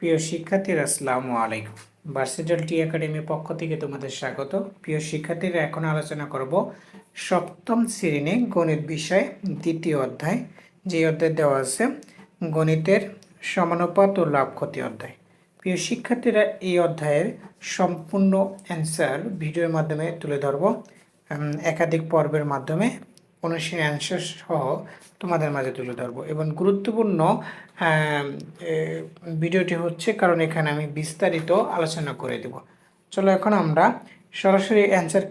প্রিয় শিক্ষার্থীরা, আসসালামু আলাইকুম। ভার্সিটাল টি একাডেমির পক্ষ থেকে তোমাদের স্বাগত। প্রিয় শিক্ষার্থীরা, এখন আলোচনা করব সপ্তম শ্রেণি গণিত বিষয়, দ্বিতীয় অধ্যায়। যে অধ্যায় দেওয়া আছে, গণিতের সমানুপাত ও লাভ ক্ষতি অধ্যায়। প্রিয় শিক্ষার্থীরা, এই অধ্যায়ের সম্পূর্ণ অ্যান্সার ভিডিওর মাধ্যমে তুলে ধরব একাধিক পর্বের মাধ্যমে। অনুশীলনী অ্যান্সার সহ তোমাদের মাঝে তুলে ধরবো। এবং গুরুত্বপূর্ণ ভিডিওটি হচ্ছে কারণ এখানে আমি বিস্তারিত আলোচনা করে দেব। চলো এখন আমরা সরাসরি অ্যান্সার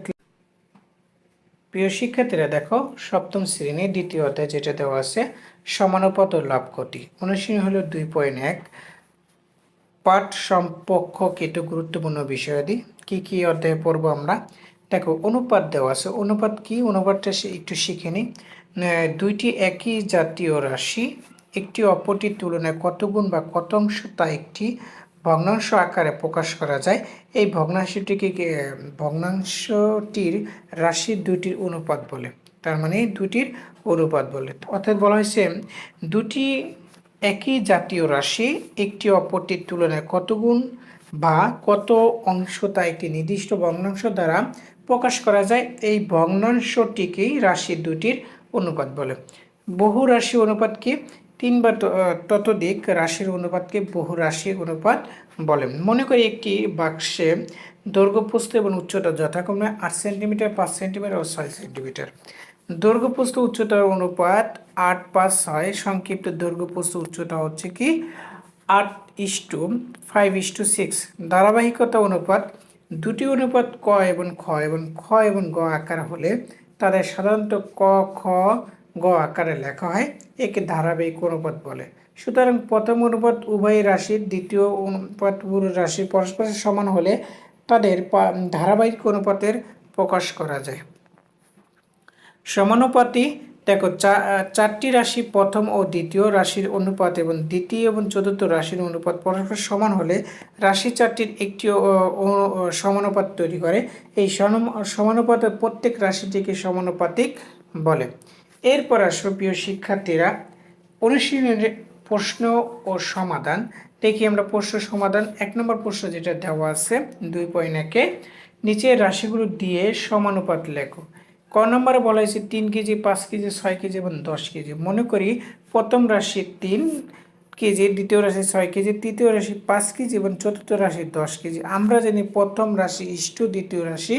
প্রিয় শিক্ষার্থীরা, দেখো, সপ্তম শ্রেণি, দ্বিতীয় অধ্যায় যেটা দেওয়া আছে, সমানুপাত ও লাভ ক্ষতি। অনুশীলনী হলো দুই পয়েন্ট এক। পাঠ সম্পর্কিত গুরুত্বপূর্ণ বিষয়াদি। কি কি অধ্যায়ে পড়ব আমরা? দেখো, অনুপাত দেওয়া আছে। অনুপাত কি? অনুপাতটা একটু শিখে নিই দুইটি একই জাতীয় রাশি, একটি অপরটির তুলনায় কত গুণ বা কত অংশ তা একটি ভগ্নাংশ আকারে প্রকাশ করা যায়। এই ভগ্নাংশটিকে ভগ্নাংশটির রাশি দুটির অনুপাত বলে। তার মানে দুটির অনুপাত বলে। অর্থাৎ বলা হয়েছে, দুটি একই জাতীয় রাশি, একটি অপরটির তুলনায় কত গুণ বা কত অংশ তা একটি নির্দিষ্ট ভগ্নাংশ দ্বারা প্রকাশ করা যায় এই ভগ্নাংশটিকেই রাশি দুটির অনুপাত বলে। বহু রাশি অনুপাত কি? তিন বা ত- আহ, ততোধিক রাশির অনুপাতকে বহু রাশির অনুপাত বলে। মনে করি একটি বাক্সে দৈর্ঘ্য প্রস্থ এবং উচ্চতা যথাক্রমে আট সেন্টিমিটার পাঁচ সেন্টিমিটার ও ছয় সেন্টিমিটার। দৈর্ঘ্য প্রস্থ উচ্চতার অনুপাত আট পাঁচ ছয় সংক্ষিপ্ত দৈর্ঘ্য প্রস্থ উচ্চতা হচ্ছে কি? আট ইস্টু ফাইভ ইস্টু সিক্স ধারাবাহিকতা অনুপাত, দুটি অনুপাত ক এবং খ এবং খ এবং গ আকার হলে তাদের সাধারণত ক, খ, গ আকারে লেখা হয়, একে ধারাবাহিক অনুপাত বলে। সুতরাং প্রথম অনুপাত উভয় রাশির, দ্বিতীয় অনুপাত রাশির পরস্পরের সমান হলে তাদের ধারাবাহিক অনুপাতের প্রকাশ করা যায়। সমানুপাতি দেখো চারটি রাশি প্রথম ও দ্বিতীয় রাশির অনুপাত এবং দ্বিতীয় এবং চতুর্থ রাশির অনুপাত পরস্পর সমান হলে রাশি চারটির একটি সমানুপাত তৈরি করে। এই সমানুপাতের প্রত্যেক রাশিটিকে সমানুপাতিক বলে। এরপর আসো প্রিয় শিক্ষার্থীরা অনুশীলনের প্রশ্ন ও সমাধান। দেখি আমরা প্রশ্ন সমাধান। এক নম্বর প্রশ্ন যেটা দেওয়া আছে, দুই পয়েন্ট একে। নিচের রাশিগুলো দিয়ে সমানুপাত লেখো। ক নম্বরে বলা হয়েছে তিন কেজি, পাঁচ কেজি, ছয় কেজি এবং দশ কেজি। মনে করি প্রথম রাশি তিন কেজি, দ্বিতীয় রাশি ছয় কেজি, তৃতীয় রাশি পাঁচ কেজি এবং চতুর্থ রাশি দশ কেজি। আমরা জানি প্রথম রাশি ইষ্টু, দ্বিতীয় রাশি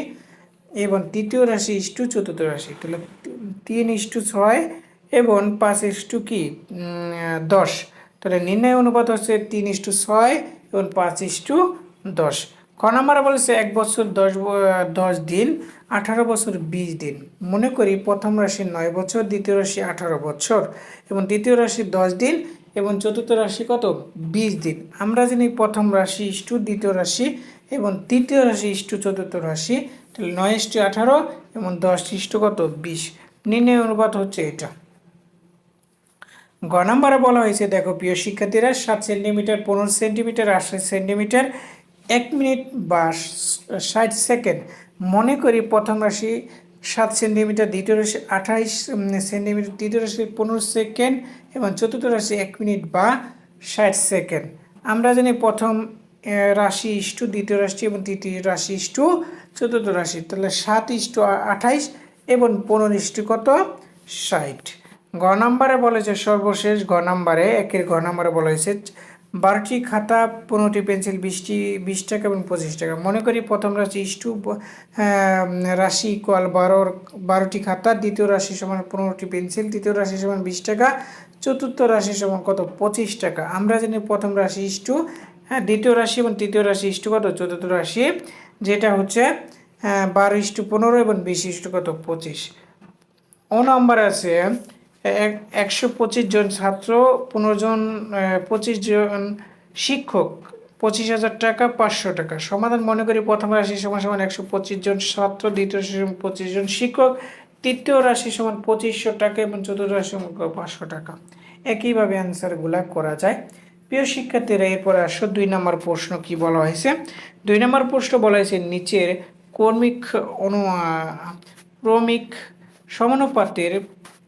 এবং তৃতীয় রাশি ইষ্টু, চতুর্থ রাশি। তাহলে তিন ইষ্টু ছয় এবং পাঁচ ইষ্টু কি? দশ। তাহলে নির্ণয় অনুপাত হচ্ছে তিন ইষ্টু ছয় এবং পাঁচ ইষ্টু দশ। ক নম্বরে বলেছে এক বছর দশ দশ দিন, আঠারো বছর বিশ দিন। মনে করি প্রথম রাশি নয় বছর, দ্বিতীয় রাশি আঠারো বছর এবং দ্বিতীয় রাশি দশ দিন এবং চতুর্থ রাশি কত? বিশ দিন। আমরা জানি প্রথম রাশি ইষ্টু, দ্বিতীয় রাশি এবং তৃতীয় রাশি ইষ্টু, চতুর্থ রাশি। তাহলে নয় ইষ্টু আঠারো এবং দশ ইষ্টু কত? বিশ। নির্ণয় অনুপাত হচ্ছে এটা। গ নম্বরে বলা হয়েছে, দেখো প্রিয় শিক্ষার্থীরা, সাত সেন্টিমিটার, পনেরো সেন্টিমিটার আশি সেন্টিমিটার এক মিনিট বা ষাট সেকেন্ড। মনে করি প্রথম রাশি সাত সেন্টিমিটার, দ্বিতীয় রাশি আঠাইশ সেন্টিমিটার, তৃতীয় রাশি পনেরো সেকেন্ড এবং চতুর্থ রাশি এক মিনিট বা ষাট সেকেন্ড। আমরা জানি প্রথম রাশি ইস্টু দ্বিতীয় রাশি এবং তৃতীয় রাশি ইস্টু চতুর্থ রাশি। তাহলে সাত ইস্টু আঠাইশ এবং পনেরো ইস্টু কত? ষাট। গ নাম্বারে বলেছে সর্বশেষ, গ নাম্বারে, একের গ নাম্বারে বলা হয়েছে বারোটি খাতা, পনেরোটি পেন্সিল, বিশটি, বিশ টাকা এবং পঁচিশ টাকা। মনে করি প্রথম রাশি ইস্টু রাশি ইকুয়াল বারোর, বারোটি খাতা, দ্বিতীয় রাশি সমান পনেরোটি পেন্সিল তৃতীয় রাশি সমান বিশ টাকা, চতুর্থ রাশি সমান কত? পঁচিশ টাকা। আমরা জানি প্রথম রাশি ইস্টু হ্যাঁ দ্বিতীয় রাশি এবং তৃতীয় রাশি ইস্টু কত? চতুর্থ রাশি, যেটা হচ্ছে বারো ইস্টু পনেরো এবং বিশ ইস্টু কত? পঁচিশ। ও নম্বর আছে একশো পঁচিশ জন ছাত্র, পনেরো জন পঁচিশ জন শিক্ষক, পঁচিশ হাজার টাকা, পাঁচশো টাকা। সমাধান মনে করি প্রথম রাশি সমান সমান একশো পঁচিশ জন ছাত্র, দ্বিতীয় রাশি সমান পঁচিশ জন শিক্ষক, তৃতীয় রাশি সমান পঁচিশশো টাকা এবং চতুর্থ রাশি সমান পাঁচশো টাকা। একইভাবে অ্যান্সারগুলা করা যায়। প্রিয় শিক্ষার্থীরা, এরপরে আসো দুই নম্বর প্রশ্ন কি বলা হয়েছে? দুই নম্বর প্রশ্ন বলা হয়েছে, নিচের কর্মিক অনু ক্রমিক সমানুপাতের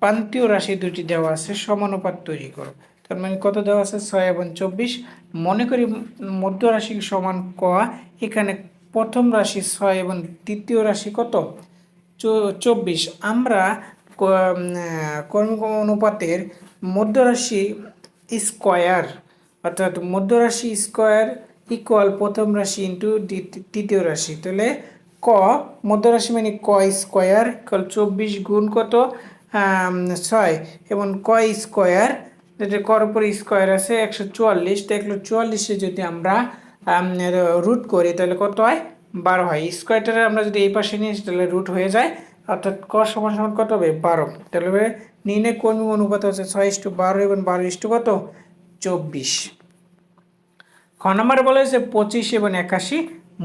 প্রান্তীয় রাশি দুটি দেওয়া আছে, সমানুপাত তৈরি করো। তার মানে কত দেওয়া আছে? ছয় এবং চব্বিশ। মনে করি মধ্য রাশি সমান ক, এখানে প্রথম রাশি ছয় এবং তৃতীয় রাশি কত? চব্বিশ। আমরা কর্ম অনুপাতের মধ্য রাশি স্কোয়ার, অর্থাৎ মধ্য রাশি স্কোয়ার ইকুয়াল প্রথম রাশি ইন্টু তৃতীয় রাশি। তাহলে ক, মধ্য রাশি মানে ক স্কোয়ার ইকুয়াল চব্বিশ গুণ কত? ছয় এবং ক স্কোয়ার? যেটা কর উপরে স্কোয়ার আছে, একশো চুয়াল্লিশ। তো একশো চুয়াল্লিশে যদি আমরা রুট করি, তাহলে কত হয়? বারো হয়। স্কোয়ারটা আমরা যদি এই পাশে নিয়ে তাহলে রুট হয়ে যায়, অর্থাৎ ক সমান সমান কত হবে? বারো। তাহলে নির্ণয় কর্মী অনুপাত হচ্ছে ছয় ইস্টু বারো এবং বারো ইস্টু কত? চব্বিশ। খ নম্বর বলা হয়েছে পঁচিশ এবং একাশি।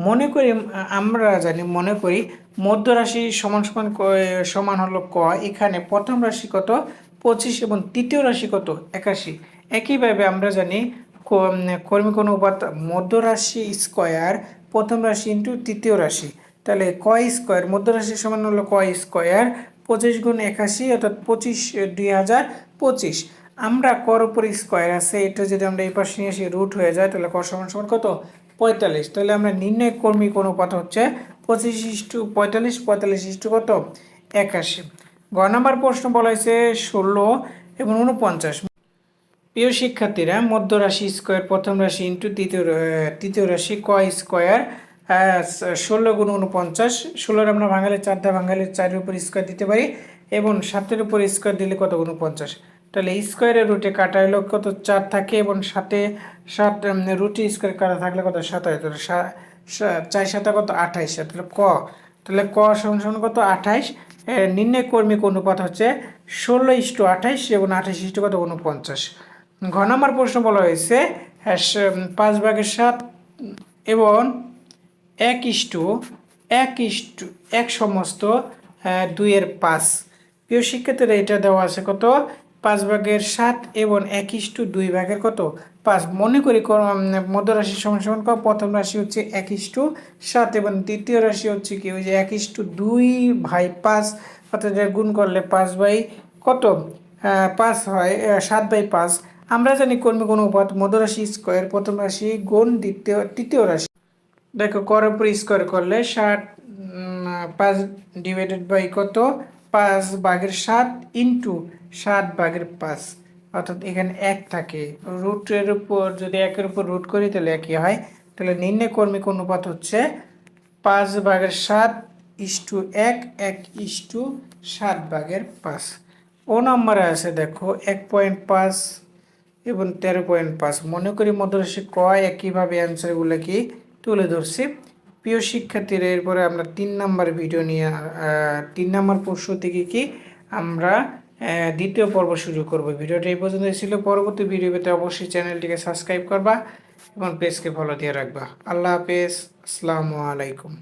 মনে করি, আমরা জানি, মনে করি মধ্য রাশি সমান সমান সমান হলো ক, এখানে প্রথম রাশি কত? পঁচিশ এবং তৃতীয় রাশি কত? একাশি। একইভাবে আমরা জানি কর্মিক অনুপাত মধ্য রাশি স্কোয়ার, প্রথম রাশি ইন্টু তৃতীয় রাশি। তাহলে ক স্কোয়ার, মধ্য রাশি সমান হলো ক স্কোয়ার, পঁচিশ গুণ একাশি, অর্থাৎ পঁচিশ দুই হাজার পঁচিশ। আমরা কর উপর স্কোয়ার আছে, এটা যদি আমরা এই পাশে নিয়ে আসি রুট হয়ে যায়, তাহলে ক সমান সমান কত? পঁয়তাল্লিশ। তাহলে আমরা নির্ণয় কর্মী অনুপাত হচ্ছে পঁচিশ ইস্টু পঁয়তাল্লিশ পঁয়তাল্লিশ ইস্টু কত? একাশি। গ নাম্বার প্রশ্ন বলা হয়েছে ষোলো এবং উনপঞ্চাশ প্রিয় শিক্ষার্থীরা মধ্য রাশি স্কোয়ার প্রথম রাশি ইন্টু তৃতীয় তৃতীয় রাশি ক স্কোয়ার ষোলো গুণ উনপঞ্চাশ ষোলোর আমরা ভাঙালে চারটা ভাঙালে চারের উপর স্কোয়ার দিতে পারি এবং সাতের উপর স্কোয়ার দিলে কত? উনপঞ্চাশ তাহলে স্কোয়ারের রুটে কাটা হলো কত? চার থাকে এবং সাথে সাত রুটে স্কোয়ার কাটা থাকলে কত? সাত হয়। তাহলে চার সাথে কত? আঠাইশ তাহলে ক? তাহলে ক সমান কত? আঠাইশ নির্ণয় কর্মিক অনুপাত হচ্ছে ষোলো ইস্টু আঠাইশ এবং আঠাইশ ইস্টু কত? উনপঞ্চাশ। ঘ নম্বর প্রশ্ন বলা হয়েছে পাঁচ ভাগের সাত এবং এক ইস্টু এক ইস্টু, এক সমস্ত দুইয়ের পাঁচ। প্রিয় শিক্ষার্থীরা, এটা দেওয়া আছে কত? পাঁচ ভাগের সাত এবং এক ইস্টু দুই ভাগের কত? পাঁচ। মনে করি মধ্য রাশির সমান কত প্রথম রাশি হচ্ছে এক ইস্টু সাত এবং দ্বিতীয় রাশি হচ্ছে কি? ওই যে এক ইস্টু দুই ভাই পাঁচ, অর্থাৎ গুণ করলে পাঁচ বাই কত? পাঁচ হয় সাত বাই পাঁচ। আমরা জানি কর্মী অনুপাত মধ্যরাশি স্কোয়ার, প্রথম রাশি গুণ, দ্বিতীয়, তৃতীয় রাশি। দেখো করার উপর স্কোয়ার করলে ষাট পাঁচ ডিভাইডেড বাই কত? পাঁচ বাঘের সাত ইন্টু সাত বাঘের পাঁচ। অর্থাৎ এখানে এক থাকে। রুটের উপর যদি একের উপর রুট করি, তাহলে একই হয়। তাহলে নির্ণয় কর্মিক অনুপাত হচ্ছে পাঁচ ভাগের সাত ইস্টু এক এক ইস্টু সাত ভাগের পাঁচ। ও নম্বরে আছে, দেখো, এক পয়েন্ট পাঁচ এবং তেরো পয়েন্ট পাঁচ। মনে করি মধ্যরাশি কয় একইভাবে অ্যান্সারগুলো কি তুলে ধরছি। প্রিয় শিক্ষার্থীরা, এরপরে আমরা তিন নাম্বার ভিডিও নিয়ে তিন নাম্বার প্রশ্ন থেকে কি আমরা দ্বিতীয় পর্ব শুরু করব। ভিডিওটা এই পর্যন্ত ছিল। পরবর্তী ভিডিও পেতে অবশ্যই চ্যানেলটিকে সাবস্ক্রাইব করবা এবং পেজকে ফলো দিয়ে রাখবা। আল্লাহ হাফেজ। আসসালামু আলাইকুম।